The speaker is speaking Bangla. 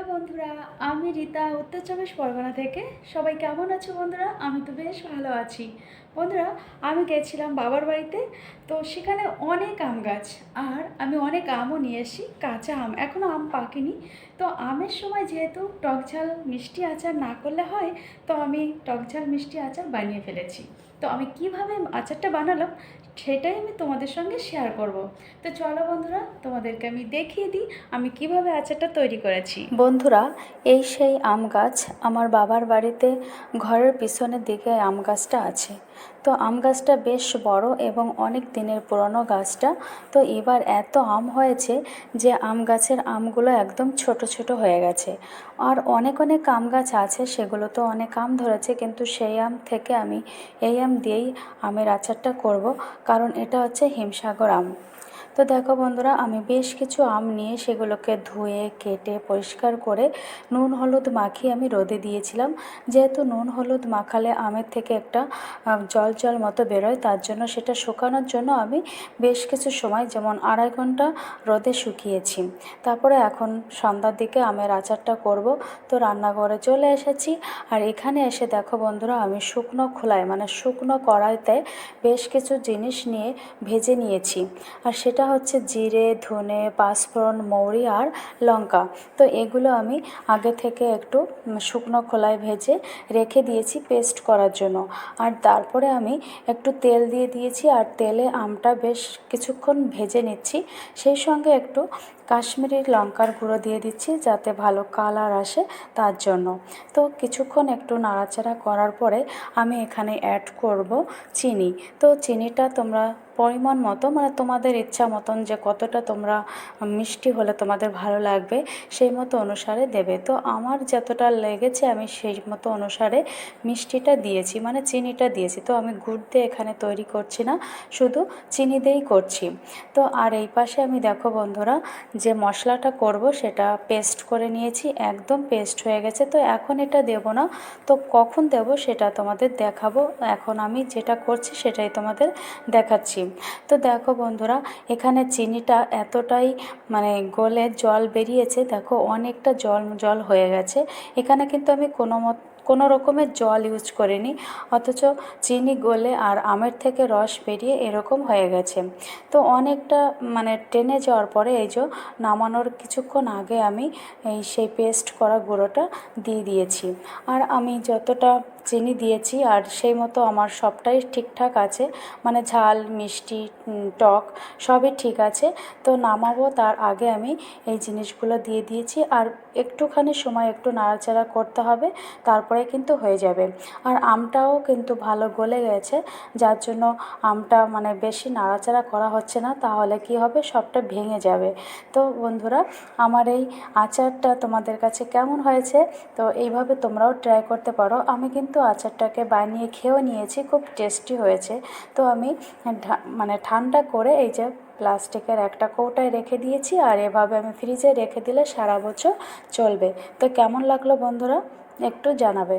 হ্যালো বন্ধুরা, আমি রীতা, উত্তর চব্বিশ পরগনা থেকে। সবাই কেমন আছো বন্ধুরা? আমি তো বেশ ভালো আছি। বন্ধুরা, আমি গেছিলাম বাবার বাড়িতে, তো সেখানে অনেক আম গাছ, আর আমি অনেক আমও নিয়ে এসি কাঁচা আম। এখনও আম পাকেনি। তো আমের সময় যেহেতু টক ঝাল মিষ্টি আচার না করলে হয়, তো আমি টক ঝাল মিষ্টি আচার বানিয়ে ফেলেছি। তো আমি কীভাবে আচারটা বানালাম, সেটাই আমি তোমাদের সঙ্গে শেয়ার করব। তো চলো বন্ধুরা, তোমাদেরকে আমি দেখিয়ে দিই, আমি কীভাবে আচারটা তৈরি করেছি। বন্ধুরা, এই সেই আম গাছ আমার বাবার বাড়িতে ঘরের পিছনের দিকে আম গাছটা আছে। তো আম গাছটা বেশ বড় এবং অনেক দিনের পুরনো গাছটা। তো এবার এত আম হয়েছে যে আম গাছের আমগুলো একদম ছোট ছোট হয়ে গেছে। আর অনেক অনেক আম গাছ আছে, সেগুলো তো অনেক আম ধরেছে, কিন্তু সেই আম থেকে আমি এই আম দিয়েই আমের আচারটা করব, কারণ এটা হচ্ছে হিমসাগর আম। তো দেখো বন্ধুরা, আমি বেশ কিছু আম নিয়ে সেগুলোকে ধুয়ে, কেটে, পরিষ্কার করে নুন, হলুদ মাখিয়ে আমি রোদে দিয়েছিলাম। যেহেতু নুন, হলুদ মাখালে আমের থেকে একটা জল জল মতো বেরোয়, তার জন্য সেটা শুকানোর জন্য আমি বেশ কিছু সময়, যেমন আড়াই ঘণ্টা রোদে শুকিয়েছি। তারপরে এখন সন্ধ্যার দিকে আমের আচারটা করব। তো রান্নাঘরে চলে এসেছি। আর এখানে এসে দেখো বন্ধুরা, আমি শুকনো খোলায় মানে শুকনো কড়াইতে বেশ কিছু জিনিস নিয়ে ভেজে নিয়েছি। আর সেটা হচ্ছে জিরে, ধনে, পাঁচফোড়ন, মৌরি আর লঙ্কা। তো এগুলো আমি আগে থেকে একটু শুকনো খোলায় ভেজে রেখে দিয়েছি পেস্ট করার জন্য। আর তারপরে আমি একটু তেল দিয়ে দিয়েছি আর তেলে আমটা বেশ কিছুক্ষণ ভেজে নিচ্ছি। সেই সঙ্গে একটু কাশ্মীরি লঙ্কার গুঁড়ো দিয়ে দিচ্ছি যাতে ভালো কালার আসে তার জন্য। তো কিছুক্ষণ একটু নাড়াচাড়া করার পরে আমি এখানে অ্যাড করব চিনি। তো চিনিটা তোমরা পরিমাণ মতো মানে তোমাদের ইচ্ছা মতন যে কতটা তোমরা মিষ্টি হলে তোমাদের ভালো লাগবে, সেই মতো অনুসারে দেবে। তো আমার যতটা লেগেছে আমি সেই মতো অনুসারে মিষ্টিটা দিয়েছি মানে চিনিটা দিয়েছি। তো আমি গুড় দিয়ে এখানে তৈরি করছি না, শুধু চিনি দিয়েই করছি। তো আর এই পাশে আমি দেখো বন্ধুরা, যে মশলাটা করব সেটা পেস্ট করে নিয়েছি, একদম পেস্ট হয়ে গেছে। তো এখন এটা দেব না, তো কখন দেব সেটা তোমাদের দেখাবো। এখন আমি যেটা করছি সেটাই তোমাদের দেখাচ্ছি। তো দেখো বন্ধুরা, এখানে চিনিটা এতটাই মানে গলে জল বেরিয়েছে, দেখো অনেকটা জল জল হয়ে গেছে। এখানে কিন্তু আমি কোনো মত, কোনো রকমের জল ইউজ করিনি, অথচ চিনি গলে আর আমের থেকে রস বেরিয়ে এরকম হয়ে গেছে। তো অনেকটা মানে টেনে যাওয়ার পরে এই যে নামানোর কিছুক্ষণ আগে আমি এই সেই পেস্ট করা গুঁড়োটা দিয়ে দিয়েছি। আর আমি যতটা চিনি দিয়েছি আর সেই মতো আমার সবটাই ঠিকঠাক আছে। মানে ঝাল, মিষ্টি টক সবই ঠিক আছে। তো নামাবো, তার আগে আমি এই জিনিসগুলো দিয়ে দিয়েছি আর একটুখানি সময় একটু নাড়াচাড়া করতে হবে তারপরে কিন্তু হয়ে যাবে। আর আমটাও কিন্তু ভালো গলে গেছে, যার জন্য আমটা মানে বেশি নাড়াচাড়া করা হচ্ছে না, তাহলে কি হবে? সবটা ভেঙে যাবে। তো বন্ধুরা, আমার এই আচারটা তোমাদের কাছে কেমন হয়েছে? তো এইভাবে তোমরাও ট্রাই করতে পারো। আমি কিন্তু আচারটাকে বানিয়ে খেয়েও নিয়েছি, খুব টেস্টি হয়েছে। তো আমি মানে ঠান্ডা করে এই যে প্লাস্টিকের একটা কৌটায় রেখে দিয়েছি আর এভাবে আমি ফ্রিজে রেখে দিলে সারা বছর চলবে। তো কেমন লাগল বন্ধুরা? একটু জানাবে।